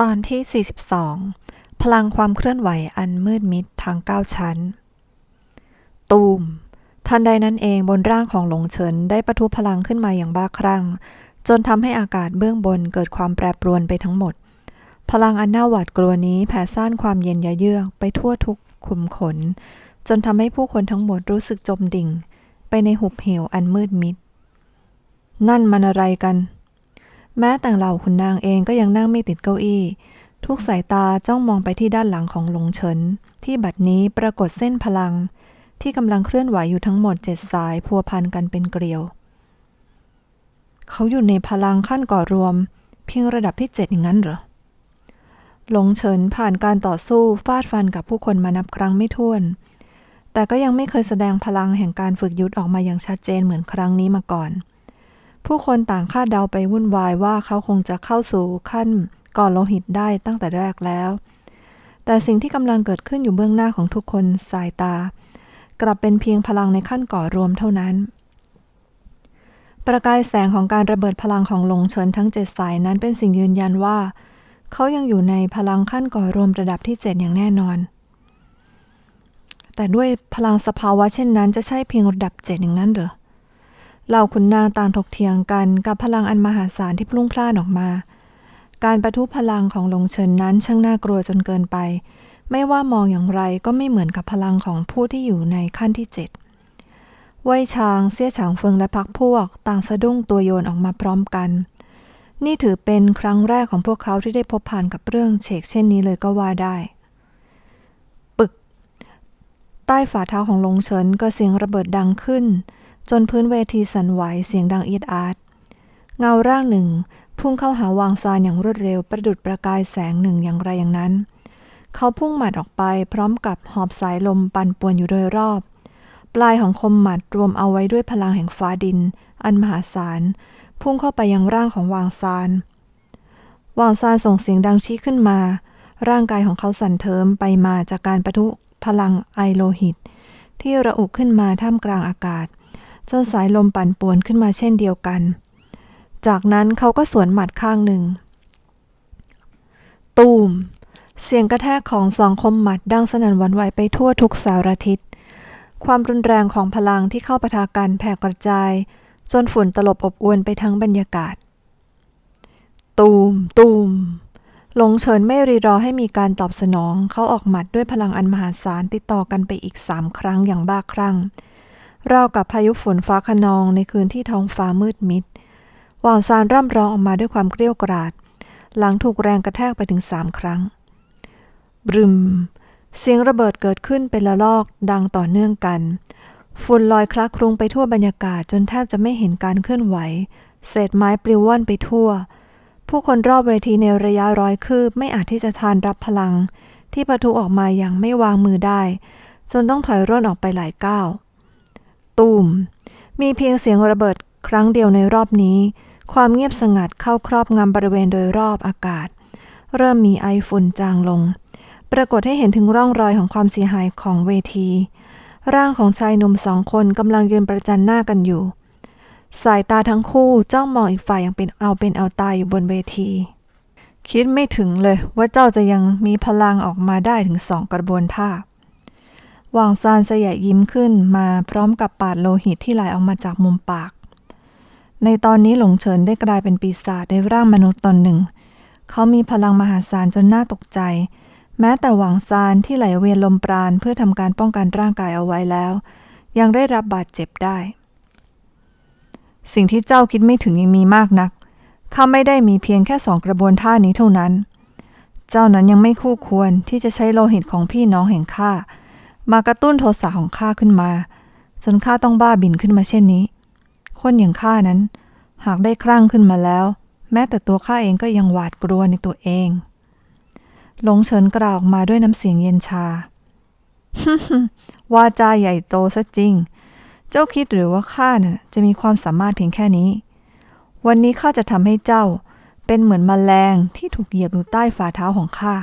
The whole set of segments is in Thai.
ตอนที่ 42 พลังความเคลื่อนไหวอันมืดมิดทางเก้าชั้น ตูม ทันใดนั้นเองบนร่างของหลงเฉินได้ประทุพลังขึ้นมาอย่างบ้าคลั่ง จนทำให้อากาศเบื้องบนเกิดความแปรปรวนไปทั้งหมด พลังอันน่าหวาดกลัวนี้แผ่ซ่านความเย็นยะเยือกไปทั่วทุกขุมขน จนทำให้ผู้คนทั้งหมดรู้สึกจมดิ่ง ไปในหุบเหวอันมืดมิด นั่นมันอะไรกัน แม้แต่เหล่าขุนนางเองก็ยังนั่งไม่ติดเก้าอี้ ทุกสายตาจ้องมองไปที่ด้านหลังของหลงเฉิน ที่บัดนี้ปรากฏเส้นพลัง ที่กำลังเคลื่อนไหวอยู่ทั้งหมดเจ็ดสายพัวพันกันเป็นเกลียว เขาอยู่ในพลังขั้นก่อรวม เพียงระดับที่เจ็ดอย่างนั้นเหรอหลงเฉินผ่านการต่อสู้ฟาดฟันกับผู้คนมานับครั้งไม่ถ้วน แต่ก็ยังไม่เคยแสดงพลังแห่งการฝึกยุทธออกมาอย่างชัดเจนเหมือนครั้งนี้มาก่อน ผู้คนต่างคาดเดาไปวุ่นวายว่าเขาคงจะเข้าสู่ขั้นก่อโลหิตได้ตั้งแต่แรกแล้ว แต่สิ่งที่กำลังเกิดขึ้นอยู่เบื้องหน้าของทุกคนสายตา กลับเป็นเพียงพลังในขั้นก่อรวมเท่านั้น ประกายแสงของการระเบิดพลังของหลงเฉินทั้งเจ็ดสายนั้นเป็นสิ่งยืนยันว่า เขายังอยู่ในพลังขั้นก่อรวมระดับที่เจ็ดอย่างแน่นอน แต่ด้วยพลังสภาวะเช่นนั้นจะใช่เพียงระดับเจ็ดอย่างนั้นเหรอ เหล่าขุนนางต่างถกเถียงกันกับพลังอันมหาศาลที่พลุ่งพล่านออกมา การประทุพลังของหลงเฉินนั้นช่างน่ากลัวจนเกินไป ไม่ว่ามองอย่างไรก็ไม่เหมือนกับพลังของผู้ที่อยู่ในขั้นที่เจ็ดว่ยช้างเสี่ยฉางเฟิงและพักพวก ต่างสะดุ้งตัวโยนออกมาพร้อมกัน นี่ถือเป็นครั้งแรกของพวกเขาที่ได้พบผ่านกับเรื่องเฉกเช่นนี้เลยก็ว่าได้ ปึก ใต้ฝ่าเท้าของลงเฉินก็เสียงระเบิดดังขึ้น จนพื้นเวทีสั่นไหวเสียงดังเอีดอาดเงาร่างหนึ่ง พุ่งเข้าหาวางซานอย่างรวดเร็วประดุดประกายแสงหนึ่งอย่างไรอย่างนั้น เขาพุ่งหมัดออกไปพร้อมกับหอบสายลมปั่นป่วนอยู่โดยรอบ ปลายของคมหมัดรวมเอาไว้ด้วยพลังแห่งฟ้าดิน อันมหาศาล พุ่งเข้าไปยังร่างของวางซาน วางซานส่งเสียงดังชี้ขึ้นมา ร่างกายของเขาสั่นเทิมไปมาจากการประทุพลังไอโลหิต ที่ระอุขึ้นมาท่ามกลางอากาศ จนสายลมปั่นป่วนขึ้นมาเช่นเดียวกัน จากนั้นเขาก็สวนหมัดข้างหนึ่ง ตูม เสียงกระแทกของสองคมหมัดดังสนั่นหวันไหวไปทั่วทุกสารทิศ ความรุนแรงของพลังที่เข้าปะทะกันแผ่กระจาย จนฝุ่นตลบอบอวนไปทั้งบรรยากาศ ตูม ตูมหลงเฉินไม่รีรอให้มีการตอบสนอง เขาออกหมัดด้วยพลังอันมหาศาลติดต่อกันไปอีกสามครั้งอย่างบ้าคลั่ง ราวกับพายุฝนฟ้าคะนองในคืนที่ท้องฟ้ามืดมิดวางซานร่ำร้องออกมาด้วยความเกรี้ยวกราด หลังถูกแรงกระแทกไปถึงสามครั้งบรึม เสียงระเบิดเกิดขึ้นเป็นละลอกดังต่อเนื่องกัน ฝุ่นลอยคละคลุ้งไปทั่วบรรยากาศจนแทบจะไม่เห็นการเคลื่อนไหว เศษไม้ปลิวว่อนไปทั่ว ผู้คนรอบเวทีในระยะร้อยคืบไม่อาจที่จะทานรับพลัง ที่ประทุออกมาอย่างไม่วางมือได้ จนต้องถอยร่นออกไปหลายก้าว ตูม มีเพียงเสียงระเบิดครั้งเดียวในรอบนี้ ความเงียบสงัดเข้าครอบงำบริเวณโดยรอบอากาศ เริ่มมีไอฝุ่นจางลง ปรากฏให้เห็นถึงร่องรอยของความเสียหายของเวที ร่างของชายหนุ่มสองคนกำลังยืนประจันหน้ากันอยู่ สายตาทั้งคู่จ้องมองอีกฝ่ายอย่างเป็นเอาเป็นเอาตายอยู่บนเวที คิดไม่ถึงเลยว่าเจ้าจะยังมีพลังออกมาได้ถึงสองกระบวนท่า หว่างซานสยะยิ้มขึ้นมาพร้อมกับปาดโลหิตที่ไหลออกมาจากมุมปาก ในตอนนี้หลงเฉินได้กลายเป็นปีศาจในร่างมนุษย์ตนหนึ่ง เขามีพลังมหาศาลจนน่าตกใจ แม้แต่หวังซานที่ไหลเวียนลมปราณเพื่อทำการป้องกันร่างกายเอาไว้แล้ว ยังได้รับบาดเจ็บได้ สิ่งที่เจ้าคิดไม่ถึงยังมีมากนักข้าไม่ได้มีเพียงแค่สองกระบวนท่านี้เท่านั้น เจ้านั้นยังไม่คู่ควรที่จะใช้โลหิตของพี่น้องแห่งข้า มากระตุ้นโทสะของข้าขึ้นมา จนข้าต้องบ้าบินขึ้นมาเช่นนี้ คนอย่างข้านั้น หากได้คลั่งขึ้นมาแล้ว แม้แต่ตัวข้าเองก็ยังหวาดกลัวในตัวเอง หลงเฉินกล่าวออกมาด้วยน้ำเสียงเย็นชา วาจาใหญ่โตซะจริง เจ้าคิดหรือว่าข้าน่ะจะมีความสามารถเพียงแค่นี้ วันนี้ข้าจะทำให้เจ้าเป็นเหมือนมแมลงที่ถูกเหยียบอยู่ใต้ฝ่าเท้าของข้า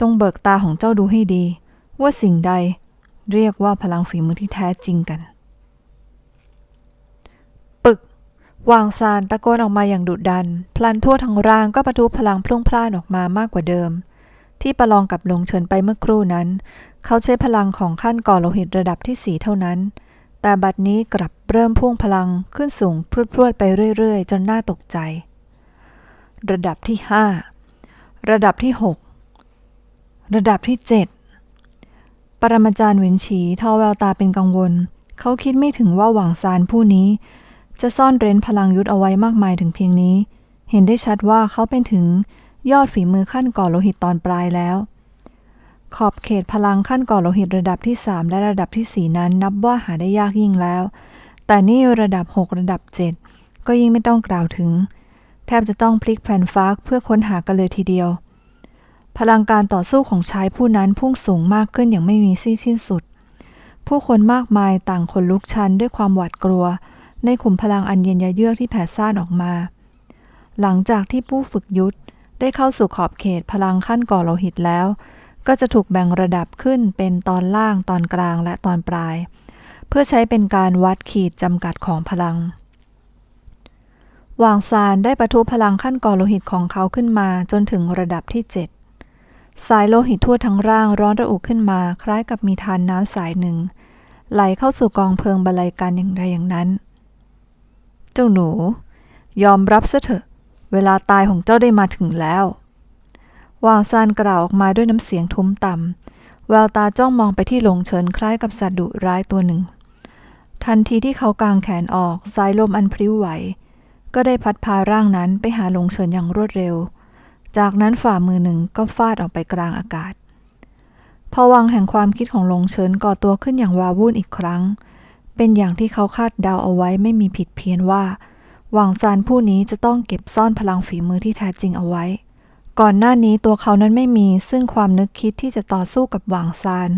จงเบิกตาของเจ้าดูให้ดี ว่าสิ่งใดเรียกว่าพลังฝีมือที่แท้จริงกัน ปึก วางซานตะโกนออกมาอย่างดุดัน พลันทั่วทั้งร่างก็ประทุพลังพลุ่งพล่านออกมามากกว่าเดิม ที่ประลองกับหลงเฉินไปเมื่อครู่นั้น เขาใช้พลังของขั้นก่อโลหิตระดับที่สีเท่านั้น แต่บัดนี้กลับเริ่มพุ่งพลังขึ้นสูงพรวดๆไปเรื่อยๆ จนน่าตกใจ ระดับที่ 5 ระดับที่ 6 ระดับที่ 7 ปรมาจารย์หวินฉีทอแววตาเป็นกังวล เขาคิดไม่ถึงว่าหวังซานผู้นี้ จะซ่อนเร้นพลังยุทธเอาไว้มากมายถึงเพียงนี้ เห็นได้ชัดว่าเขาเป็นถึงยอดฝีมือขั้นก่อโลหิตตอนปลายแล้ว ขอบเขตพลังขั้นก่อโลหิตระดับที่ 3 และระดับที่ 4 นั้นนับว่าหาได้ยากยิ่งแล้ว แต่นี่ระดับ 6 ระดับ 7 ก็ยิ่งไม่ต้องกล่าวถึง แทบจะต้องพลิกแผ่นฟ้าเพื่อค้นหากันเลยทีเดียว พลังการต่อสู้ของชายผู้นั้นพุ่งสูงมากขึ้นอย่างไม่มีสิ้นสิ้นสุด ผู้คนมากมายต่างขนลุกชันด้วยความหวาดกลัว ในขุมพลังอันเย็นยะเยือกที่แผ่ซ่านออกมา หลังจากที่ผู้ฝึกยุทธได้เข้าสู่ขอบเขตพลังขั้นก่อโลหิตแล้ว ก็จะถูกแบ่งระดับขึ้นเป็นตอนล่าง ตอนกลาง และตอนปลาย เพื่อใช้เป็นการวัดขีดจำกัดของพลังวางซานได้ประทุพลังขั้นก่อโลหิตของเขาขึ้นมาจนถึงระดับที่ 7 สายโลหิตทั่วทั้งร่างร้อนระอุขึ้นมาคล้ายกับมีทานน้ำสายหนึ่ง ไหลเข้าสู่กองเพลิงบรรลัยกันอย่างใดอย่างนั้น เจ้าหนู ยอมรับซะเถอะ เวลาตายของเจ้าได้มาถึงแล้ววางซานกล่าวออกมาด้วยน้ำเสียงทุ้มต่ำแววตาจ้องมองไปที่หลงเฉินคล้ายกับสัตว์ดุร้ายตัวหนึ่ง ทันทีที่เขากางแขนออกสายลมอันพริ้วไหว ก็ได้พัดพาร่างนั้นไปหาหลงเฉินอย่างรวดเร็ว จากนั้นฝ่ามือหนึ่งก็ฟาดออกไปกลางอากาศพวังแห่งความคิดของหลงเฉินก่อตัวขึ้นอย่างวาวุ่นอีกครั้ง เป็นอย่างที่เขาคาดเดาเอาไว้ไม่มีผิดเพี้ยนว่า หวังซานผู้นี้จะต้องเก็บซ่อนพลังฝีมือที่แท้จริงเอาไว้ ก่อนหน้านี้ตัวเขานั้นไม่มีซึ่งความนึกคิดที่จะต่อสู้กับหวังซาน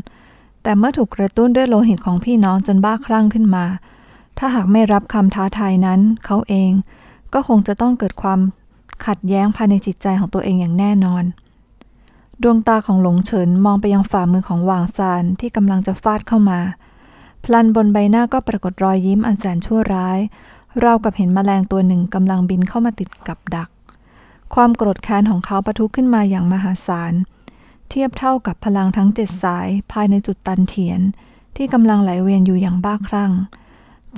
แต่เมื่อถูกกระตุ้นด้วยโลหิตของพี่น้องจนบ้าคลั่งขึ้นมา ถ้าหากไม่รับคำท้าทายนั้น เขาเองก็คงจะต้องเกิดความ ขัดแย้งภายในจิตใจของตัวเองอย่างแน่นอน ดวงตาของหลงเฉินมองไปยังฝ่ามือของหว่างซานที่กำลังจะฟาดเข้ามา พลันบนใบหน้าก็ปรากฏรอยยิ้มอันแสนชั่วร้ายเรากับเห็นแมลงตัวหนึ่งกำลังบินเข้ามาติดกับดัก ความโกรธแค้นของเขาปะทุขึ้นมาอย่างมหาศาล เทียบเท่ากับพลังทั้งเจ็ดสายภายในจุดตันเถียน ที่กำลังไหลเวียนอยู่อย่างบ้าคลั่ง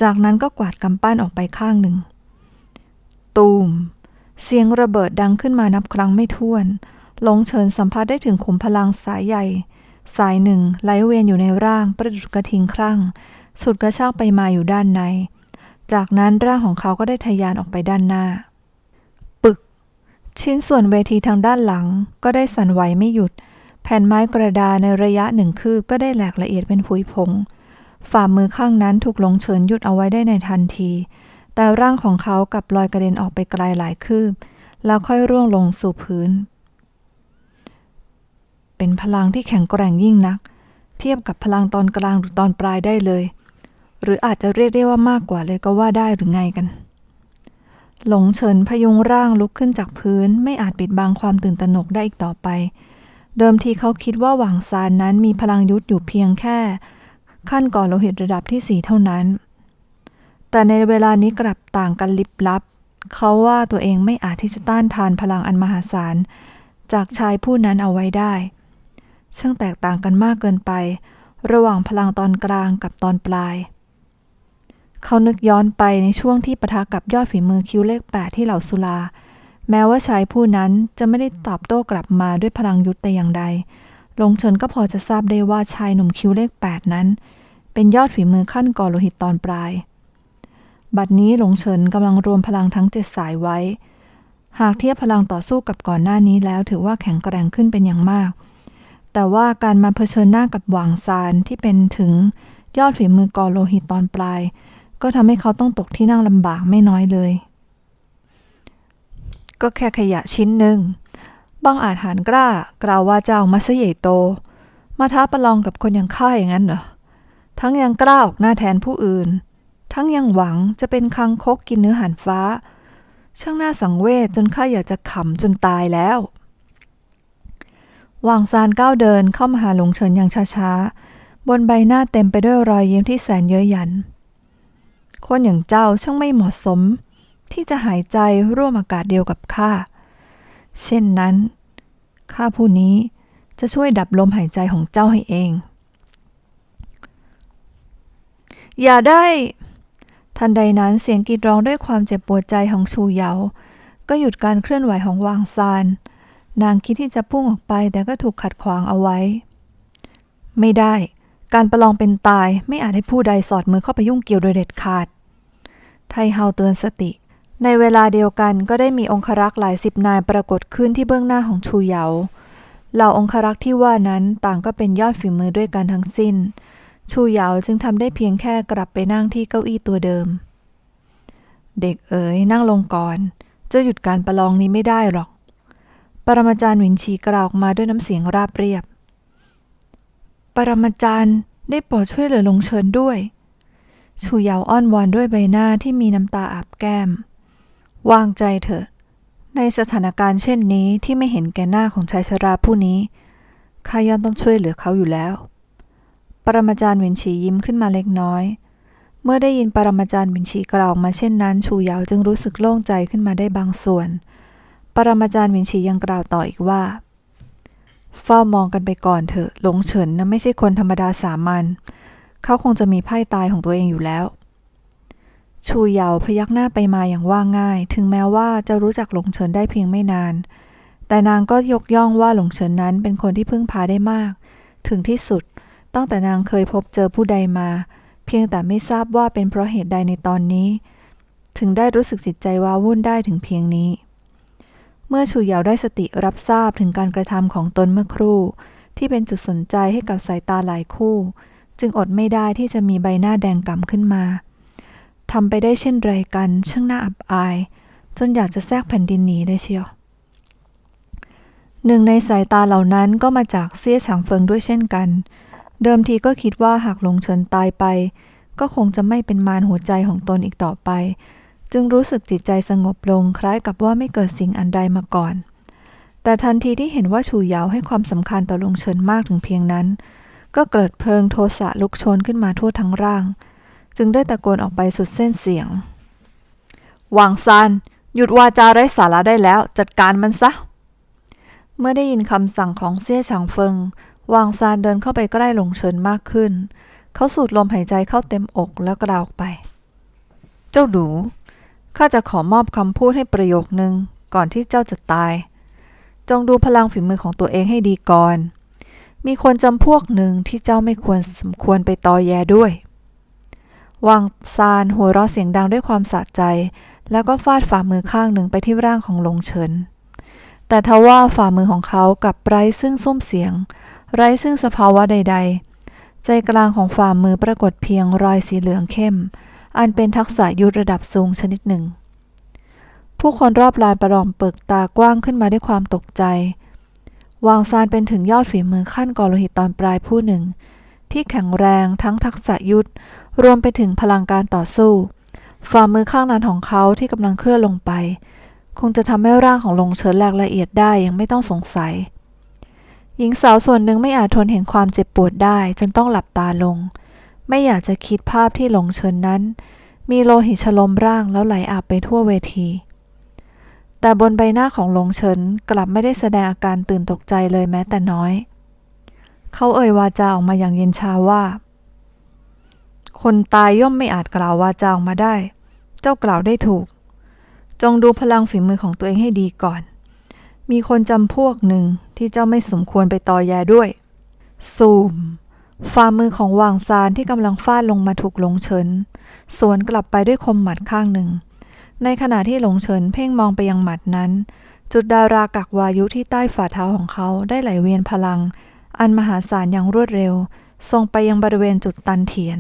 จากนั้นก็กวาดกำปั้นออกไปข้างหนึ่ง ตูม เสียงระเบิดดังขึ้นมานับครั้งไม่ถ้วน หลงเฉินสัมผัสได้ถึงขุมพลังสายใหญ่ สายหนึ่งไหลเวียนอยู่ในร่างประดุจกระทิงครั่ง สุดกระชากไปมาอยู่ด้านใน จากนั้นร่างของเขาก็ได้ทะยานออกไปด้านหน้า ปึก ชิ้นส่วนเวทีทางด้านหลังก็ได้สั่นไหวไม่หยุด แผ่นไม้กระดาษในระยะหนึ่งคืบก็ได้แหลกละเอียดเป็นผุยผง ฝ่ามือข้างนั้นถูกหลงเฉินหยุดเอาไว้ได้ในทันที แต่ร่างของเขากลับลอยกระเด็นออกไปไกลหลายคืบ แล้วค่อยร่วงลงสู่พื้น เป็นพลังที่แข็งแกร่งยิ่งนัก เทียบกับพลังตอนกลางหรือตอนปลายได้เลย หรืออาจจะเรียกได้ว่ามากกว่าเลยก็ว่าได้หรือไงกัน หลงเฉินพยุงร่างลุกขึ้นจากพื้น ไม่อาจปิดบังความตื่นตระหนกได้อีกต่อไป เดิมทีเขาคิดว่าหวังซานนั้นมีพลังยุทธอยู่เพียงแค่ ขั้นก่อโลหิตระดับที่สี่เท่านั้น แต่ในเวลานี้กลับต่างกันลิบลับ เขาว่าตัวเองไม่อาจที่จะต้านทานพลังอันมหาศาล จากชายผู้นั้นเอาไว้ได้ ช่างแตกต่างกันมากเกินไป ระหว่างพลังตอนกลางกับตอนปลาย เขานึกย้อนไปในช่วงที่ปะทะกับยอดฝีมือคิวเลขแปดที่เหล่าสุลา แม้ว่าชายผู้นั้นจะไม่ได้ตอบโต้กลับมาด้วยพลังยุทธแต่อย่างใดลงเฉินก็พอจะทราบได้ว่าชายหนุ่มคิวเลขแปดนั้น เป็นยอดฝีมือขั้นก่อโลหิตตอนปลาย บัดนี้หลงเฉินกำลังรวมพลังทั้งเจ็ดสายไว้ หากเทียบพลังต่อสู้กับก่อนหน้านี้แล้วถือว่าแข็งแกร่งขึ้นเป็นอย่างมาก แต่ว่าการมาเผชิญหน้ากับหวางซานที่เป็นถึงยอดฝีมือกอโลหิตตอนปลาย ก็ทำให้เขาต้องตกที่นั่งลำบากไม่น้อยเลย ก็แค่ขยะชิ้นหนึ่งบังอาจหารกล้ากล่าวว่าเจ้ามาซะใหญ่โต มาท้าประลองกับคนอย่างข้าอย่างนั้นเหรอทั้งยังกล้าออกหน้าแทนผู้อื่น ทั้งยังหวังจะเป็นคังคกกินเนื้อหันฟ้า ช่างน่าสังเวชจนข้าอยากจะขำจนตายแล้ววางซานก้าวเดินเข้ามาหาหลงเฉินอย่างช้าๆ บนใบหน้าเต็มไปด้วยรอยยิ้มที่แสนเย้ยหยัน คนอย่างเจ้าช่างไม่เหมาะสม ที่จะหายใจร่วมอากาศเดียวกับข้า เช่นนั้นข้าผู้นี้จะช่วยดับลมหายใจของเจ้าให้เอง อย่าได้ ทันใดนั้นเสียงกรีดร้องด้วยความเจ็บปวดใจของชูเหยา ก็หยุดการเคลื่อนไหวของวางซาน นางคิดที่จะพุ่งออกไปแต่ก็ถูกขัดขวางเอาไว้ ไม่ได้ การประลองเป็นตายไม่อาจให้ผู้ใดสอดมือเข้าไปยุ่งเกี่ยวโดยเด็ดขาด ไทเฮาเตือนสติ ในเวลาเดียวกันก็ได้มีองครักษ์หลายสิบนายปรากฏขึ้นที่เบื้องหน้าของชูเหยาเหล่าองครักษ์ที่ว่านั้นต่างก็เป็นยอดฝีมือด้วยกันทั้งสิ้น ชูเหยาจึงทำได้เพียงแค่กลับไปนั่งที่เก้าอี้ตัวเดิม เด็กเอ๋ยนั่งลงก่อน จะหยุดการประลองนี้ไม่ได้หรอก ปรมาจารย์หวินชีกล่าวออกมาด้วยน้ำเสียงราบเรียบ ปรมาจารย์ได้โปรดช่วยเหลือลงเชิญด้วย ชูเหยาอ้อนวอนด้วยใบหน้าที่มีน้ำตาอาบแก้ม วางใจเถอะ ในสถานการณ์เช่นนี้ที่ไม่เห็นแก่หน้าของชายชราผู้นี้ข้าย่อมต้องช่วยเหลือเขาอยู่แล้ว ปรมาจารย์วินฉียิ้มขึ้นมาเล็กน้อย เมื่อได้ยินปรมาจารย์วินฉีกล่าวมาเช่นนั้น ชูยาวจึงรู้สึกโล่งใจขึ้นมาได้บางส่วน ปรมาจารย์วินฉียังกล่าวต่ออีกว่า เฝ้ามองกันไปก่อนเถอะหลงเฉินนะไม่ใช่คนธรรมดาสามัญเขาคงจะมีไพ่ตายของตัวเองอยู่แล้ว ชูเยาพยักหน้าไปมาอย่างว่าง่าย ถึงแม้ว่าจะรู้จักหลงเฉินได้เพียงไม่นาน แต่นางก็ยกย่องว่าหลงเฉินนั้นเป็นคนที่พึ่งพาได้มาก ถึงที่สุด ตั้งแต่นางเคยพบเจอผู้ใดมา เพียงแต่ไม่ทราบว่าเป็นเพราะเหตุใดในตอนนี้ ถึงได้รู้สึกจิตใจว้าวุ่นได้ถึงเพียงนี้ เมื่อชูเหยาได้สติรับทราบถึงการกระทำของตนเมื่อครู่ ที่เป็นจุดสนใจให้กับสายตาหลายคู่ จึงอดไม่ได้ที่จะมีใบหน้าแดงก่ำขึ้นมาทำไปได้เช่นไรกันช่างน่าอับอาย จนอยากจะแทรกแผ่นดินหนีได้เชียวหนึ่งในสายตาเหล่านั้นก็มาจากเซี่ยฉางเฟิงด้วยเช่นกัน เดิมทีก็คิดว่าหากหลงเฉินตายไป ก็คงจะไม่เป็นมารหัวใจของตนอีกต่อไป จึงรู้สึกจิตใจสงบลงคล้ายกับว่าไม่เกิดสิ่งอันใดมาก่อน แต่ทันทีที่เห็นว่าชูเยาให้ความสำคัญต่อหลงเฉินมากถึงเพียงนั้น ก็เกิดเพลิงโทสะลุกโชนขึ้นมาทั่วทั้งร่าง จึงได้ตะโกนออกไปสุดเส้นเสียงวางซานหยุดวาจาไร้สาระได้แล้ว จัดการมันซะ เมื่อได้ยินคำสั่งของเซี่ยฉางเฟิง วางซานเดินเข้าไปใกล้หลงเฉินมากขึ้น เขาสูดลมหายใจเข้าเต็มอกแล้วกล่าวออกไป เจ้าหนูข้าจะขอมอบคำพูดให้ประโยคนึง ก่อนที่เจ้าจะตาย จงดูพลังฝีมือของตัวเองให้ดีก่อน มีคนจำพวกหนึ่งที่เจ้าไม่ควรสมควรไปตอแยด้วยวางซานหัวเราะเสียงดังด้วยความสะใจ แล้วก็ฟาดฝ่ามือข้างหนึ่งไปที่ร่างของหลงเฉิน แต่ทว่าฝ่ามือของเขากับไร้ซึ่งซุ้มเสียง ไร้ซึ่งสภาวะใด ๆ ใจกลางของฝ่ามือปรากฏเพียงรอยสีเหลืองเข้ม อันเป็นทักษะยุทธระดับสูงชนิดหนึ่ง ผู้คนรอบลานประลองเปิกตากว้างขึ้นมาด้วยความตกใจ วางซานเป็นถึงยอดฝีมือขั้นกอโลหิตตอนปลายผู้หนึ่ง ที่แข็งแรงทั้งทักษะยุทธรวมไปถึงพลังการต่อสู้ ฝ่ามือข้างนั้นของเขาที่กำลังเคลื่อนลงไป คงจะทำให้ร่างของลงเฉินแหลกละเอียดได้ยังไม่ต้องสงสัย หญิงสาวส่วนหนึ่งไม่อาจทนเห็นความเจ็บปวดได้จนต้องหลับตาลง ไม่อยากจะคิดภาพที่หลงเฉินนั้น มีโลหิตฉลมร่างแล้วไหลอาบไปทั่วเวที แต่บนใบหน้าของหลงเฉินกลับไม่ได้แสดงอาการตื่นตกใจเลยแม้แต่น้อย เขาเอ่ยวาจาออกมาอย่างเย็นชาว่า คนตายย่อมไม่อาจกล่าววาจาออกมาได้ เจ้ากล่าวได้ถูก จงดูพลังฝีมือของตัวเองให้ดีก่อน มีคนจำพวกหนึ่งที่เจ้าไม่สมควรไปตอแยด้วย ซูม ฝ่ามือของวางซานที่กำลังฟาดลงมาถูกหลงเฉิน สวนกลับไปด้วยคมหมัดข้างหนึ่ง ในขณะที่หลงเฉินเพ่งมองไปยังหมัดนั้น จุดดารากักวายุที่ใต้ฝ่าเท้าของเขาได้ไหลเวียนพลัง อันมหาศาลอย่างรวดเร็ว ส่งไปยังบริเวณจุดตันเถียน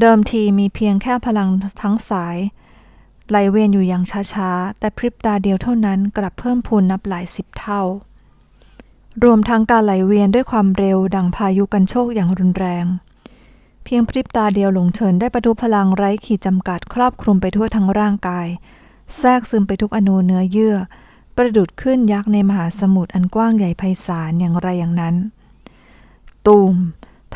เดิมทีมีเพียงแค่พลังทั้งสาย ไหลเวียนอยู่อย่างช้าๆ แต่พริบตาเดียวเท่านั้นกลับเพิ่มพูนนับหลายสิบเท่า รวมทั้งการไหลเวียนด้วยความเร็วดังพายุกันโชกอย่างรุนแรง เพียงพริบตาเดียวหลงเฉินได้ประทุพลังไร้ขีดจำกัดครอบคลุมไปทั่วทั้งร่างกาย แทรกซึมไปทุกอนูเนื้อเยื่อ ประดุดขึ้นยักษ์ในมหาสมุทรอันกว้างใหญ่ไพศาลอย่างไรอย่างนั้น ตูม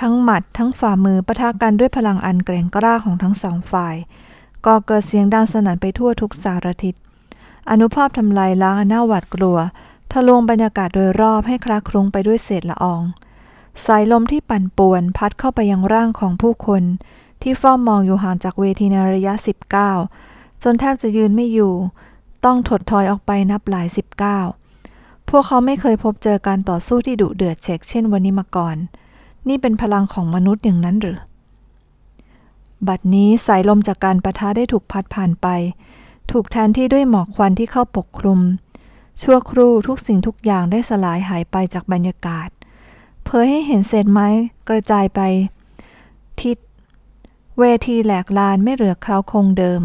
ทั้งหมัดทั้งฝ่ามือปะทะกันด้วยพลังอันแกร่งกล้าของทั้งสองฝ่าย ก่อเกิดเสียงดังสนั่นไปทั่วทุกสารทิศ อนุภาพทำลายล้างอันน่าหวาดกลัว ทะลวงบรรยากาศโดยรอบให้คลาคลุ้งไปด้วยเศษละออง สายลมที่ปั่นป่วนพัดเข้าไปยังร่างของผู้คน ที่เฝ้ามองอยู่ห่างจากเวทีในระยะ 19 จนแทบจะยืนไม่อยู่ ต้องถดถอยออกไปนับหลาย 19 พวกเขาไม่เคยพบเจอการต่อสู้ที่ดุเดือดเช็กเช่นวันนี้มาก่อน นี่เป็นพลังของมนุษย์อย่างนั้นหรือ บัดนี้สายลมจากการประทะได้ถูกพัดผ่านไป ถูกแทนที่ด้วยหมอกควันที่เข้าปกคลุม ชั่วครู่ทุกสิ่งทุกอย่างได้สลายหายไปจากบรรยากาศ เผยให้เห็นเศษไม้กระจายไป ทิศเวทีแหลกลานไม่เหลือเคราคงเดิม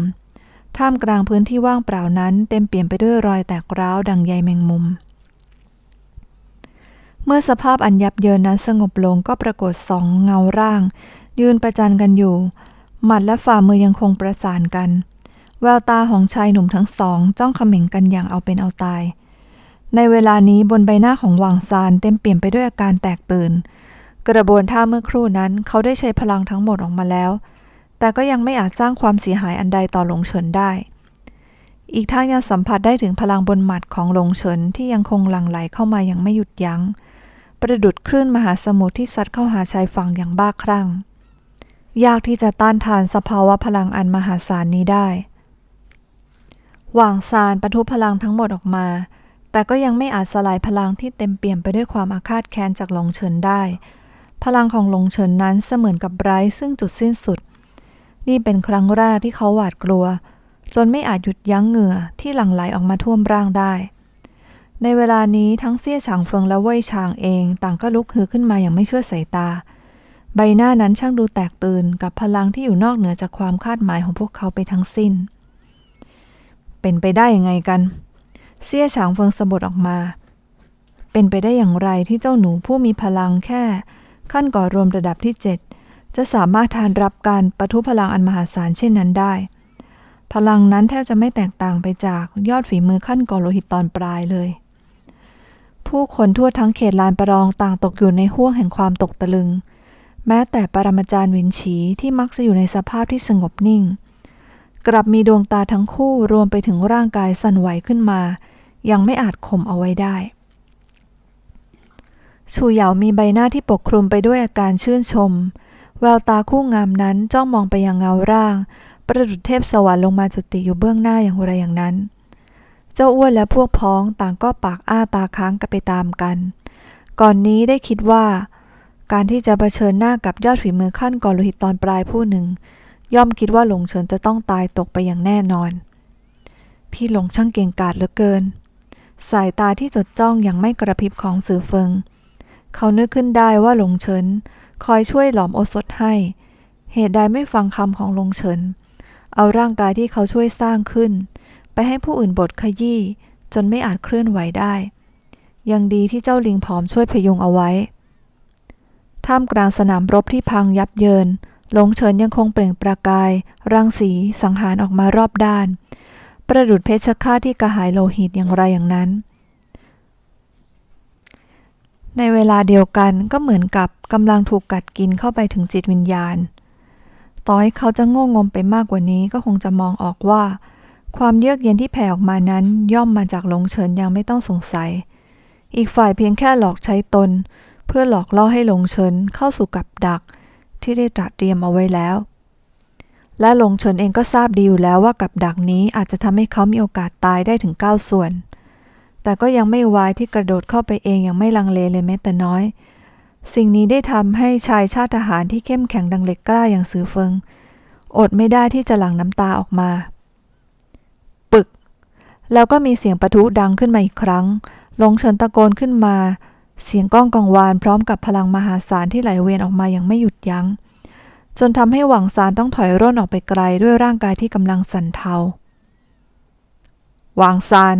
ท่ามกลางพื้นที่ว่างเปล่านั้น เต็มเปลี่ยมไปด้วยรอยแตกร้าวดังใยแมงมุม เมื่อสภาพอันยับเยินนั้นสงบลงก็ปรากฏสองเงาร่าง ยืนประจันกันอยู่ หมัดและฝ่ามือยังคงประสานกัน แววตาของชายหนุ่มทั้งสอง จ้องเขม่งกันอย่างเอาเป็นเอาตาย ในเวลานี้บนใบหน้าของวางซานเต็มเปี่ยมไปด้วยอาการแตกตื่น กระบวนท่าเมื่อครู่นั้นเขาได้ใช้พลังทั้งหมดออกมาแล้ว แต่ก็ยังไม่อาจสร้างความเสียหายอันใดต่อหลงเฉินได้ อีกทั้งยังสัมผัสได้ถึงพลังบนหมัดของหลงเฉินที่ยังคงหลั่งไหลเข้ามาอย่างไม่หยุดยัง้ง ประดุดคลื่นมหาสมุทรที่ซัดเข้าหาชายฝั่งอย่างบ้าคลั่ง ยากที่จะต้านทานสภาวะพลังอันมหาศาลนี้ได้ หว่างซานปะทุพลังทั้งหมดออกมา แต่ก็ยังไม่อาจสลายพลังที่เต็มเปี่ยมไปด้วยความอาฆาตแค้นจากหลงเฉินได้ พลังของหลงเฉินนั้นเสมือนกับไร้ซึ่งจุดสิ้นสุด นี่เป็นครั้งแรกที่เขาหวาดกลัว จนไม่อาจหยุดยั้งเหงื่อที่หลั่งไหลออกมาท่วมร่างได้ ในเวลานี้ทั้งเซี่ยฉางเฟิงและเว่ยชางเองต่างก็ลุกฮือขึ้นมาอย่างไม่เชื่อสายตา ใบหน้านั้นช่างดูแตกตื่นกับพลังที่อยู่นอกเหนือจากความคาดหมายของพวกเขาไปทั้งสิ้น เป็นไปได้ยังไงกันเซี่ยฉางเฟิงสะบดออกมา เป็นไปได้อย่างไรที่เจ้าหนูผู้มีพลังแค่ ขั้นก่อรวมระดับที่ 7 จะสามารถทานรับการปะทุพลังอันมหาศาลเช่นนั้นได้ พลังนั้นแทบจะไม่แตกต่างไปจากยอดฝีมือขั้นก่อโลหิตตอนปลายเลย ผู้คนทั่วทั้งเขตลานประรองต่างตกอยู่ในห้วงแห่งความตกตะลึง แม้แต่ปรมาจารย์วินฉีที่มักจะอยู่ในสภาพที่สงบนิ่ง กลับมีดวงตาทั้งคู่รวมไปถึงร่างกายสั่นไหวขึ้นมา ยังไม่อาจข่มเอาไว้ได้ชูเหยามีใบหน้าที่ปกคลุมไปด้วยอาการชื่นชม แววตาคู่งามนั้นจ้องมองไปยังเงาร่าง ประดุจเทพสวรรค์ลงมาจุติอยู่เบื้องหน้าอย่างไรอย่างนั้น เจ้าอ้วนและพวกพ้องต่างก็ปากอ้าตาค้างกันไปตามกัน ก่อนนี้ได้คิดว่า การที่จะะเผชิญหน้ากับยอดฝีมือขั้นก่อโลหิตตอนปลายผู้หนึ่ง ย่อมคิดว่าหลงเฉินจะต้องตายตกไปอย่างแน่นอน พี่หลงช่างเก่งกาจเหลือเกิน สายตาที่จดจ้องอย่างไม่กระพริบของสือเฟิง เขานึกขึ้นได้ว่าหลงเฉินคอยช่วยหลอมโอสถให้ เหตุใดไม่ฟังคำของหลงเฉิน เอาร่างกายที่เขาช่วยสร้างขึ้น ไปให้ผู้อื่นบดขยี้จนไม่อาจเคลื่อนไหวได้ ยังดีที่เจ้าลิงผอมช่วยพยุงเอาไว้ ท่ามกลางสนามรบที่พังยับเยิน หลงเฉินยังคงเปล่งประกาย รังสีสังหารออกมารอบด้าน ประดุดเพชฌฆาตที่กระหายโลหิตอย่างไรอย่างนั้น ในเวลาเดียวกันก็เหมือนกับกำลังถูกกัดกินเข้าไปถึงจิตวิญญาณ ต่อให้เขาจะโง่งมไปมากกว่านี้ก็คงจะมองออกว่า ความเยือกเย็นที่แผ่ออกมานั้นย่อมมาจากหลงเฉินยังไม่ต้องสงสัย อีกฝ่ายเพียงแค่หลอกใช้ตน เพื่อหลอกล่อให้หลงเฉินเข้าสู่กับดักที่ได้ตรัสเตรียมเอาไว้แล้ว และหลงเฉินเองก็ทราบดีอยู่แล้วว่ากับดักนี้อาจจะทำให้เขามีโอกาสตายได้ถึง 9 ส่วน แต่ก็ยังไม่วายที่กระโดดเข้าไปเองอย่างไม่ลังเลเลยแม้แต่น้อย สิ่งนี้ได้ทำให้ชายชาติทหารที่เข้มแข็งดังเหล็กกล้าอย่างซือเฟิง อดไม่ได้ที่จะหลั่งน้ำตาออกมาปึก แล้วก็มีเสียงประทุดังขึ้นมาอีกครั้งหลงเฉินตะโกนขึ้นมา เสียงก้องกังวานพร้อมกับพลังมหาศาลที่ไหลเวียนออกมาอย่างไม่หยุดยัง้ง จนทำให้หวังซานต้องถอยร่นออกไปไกลด้วยร่างกายที่กำลังสั่นเทาหวังซาน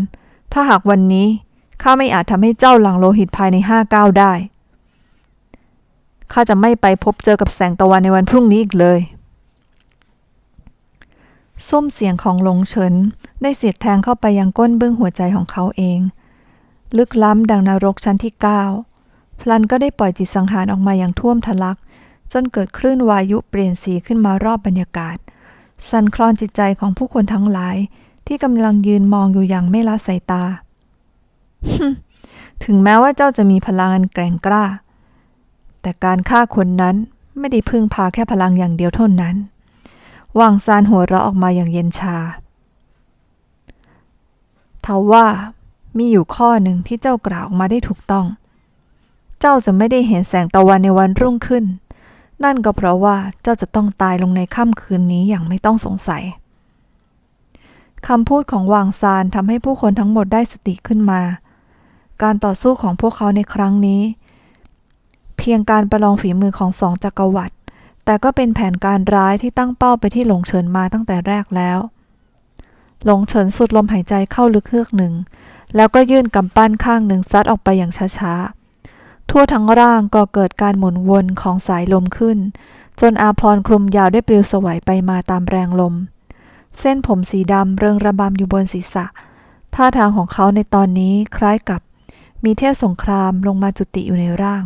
ถ้าหากวันนี้ข้าไม่อาจทำให้เจ้าหลังโลหิตภายในห้าก้าวได้ข้าจะไม่ไปพบเจอกับแสงตะวันในวันพรุ่งนี้อีกเลยส้มเสียงของหลงเฉินได้เสียดแทงเข้าไปยังก้นเบื้องหัวใจของเขาเอง ลึกล้ำดังนรกชั้นที่เก้าพลันก็ได้ปล่อยจิตสังหารออกมาอย่างท่วมทะลัก จนเกิดคลื่นวายุเปลี่ยนสีขึ้นมารอบบรรยากาศ สั่นคลอนจิตใจของผู้คนทั้งหลาย ที่กำลังยืนมองอยู่อย่างไม่ละสายตา ถึงแม้ว่าเจ้าจะมีพลังอันแกร่งกล้า แต่การฆ่าคนนั้นไม่ได้พึ่งพาแค่พลังอย่างเดียวเท่านั้นวางซานหัวเราะออกมาอย่างเย็นชาทว่า มีอยู่ข้อหนึ่งที่เจ้ากล่าวออกมาได้ถูกต้อง เจ้าจะไม่ได้เห็นแสงตะวันในวันรุ่งขึ้น นั่นก็เพราะว่าเจ้าจะต้องตายลงในค่ำคืนนี้อย่างไม่ต้องสงสัยคำพูดของวางซานทำให้ผู้คนทั้งหมดได้สติขึ้นมา การต่อสู้ของพวกเขาในครั้งนี้ เพียงการประลองฝีมือของสองจักรวรรดิแต่ก็เป็นแผนการร้ายที่ตั้งเป้าไปที่หลงเฉินมาตั้งแต่แรกแล้ว หลงเฉินสุดลมหายใจเข้าลึกเฮือกหนึ่ง แล้วก็ยื่นกำปั้นข้างหนึ่งซัดออกไปอย่างช้าๆ ทั่วทั้งร่างก็เกิดการหมุนวนของสายลมขึ้น จนอาพรคลุมยาวได้ปลิวสวัยไปมาตามแรงลม เส้นผมสีดำเริงระบำอยู่บนศีรษะ ท่าทางของเขาในตอนนี้คล้ายกับ มีเทพสงครามลงมาจุติอยู่ในร่าง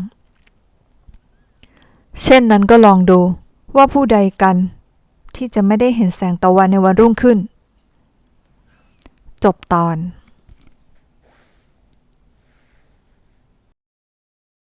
เช่นนั้นก็ลองดูว่าผู้ใดกันที่จะไม่ได้เห็นแสงตะวันในวันรุ่งขึ้น จบตอน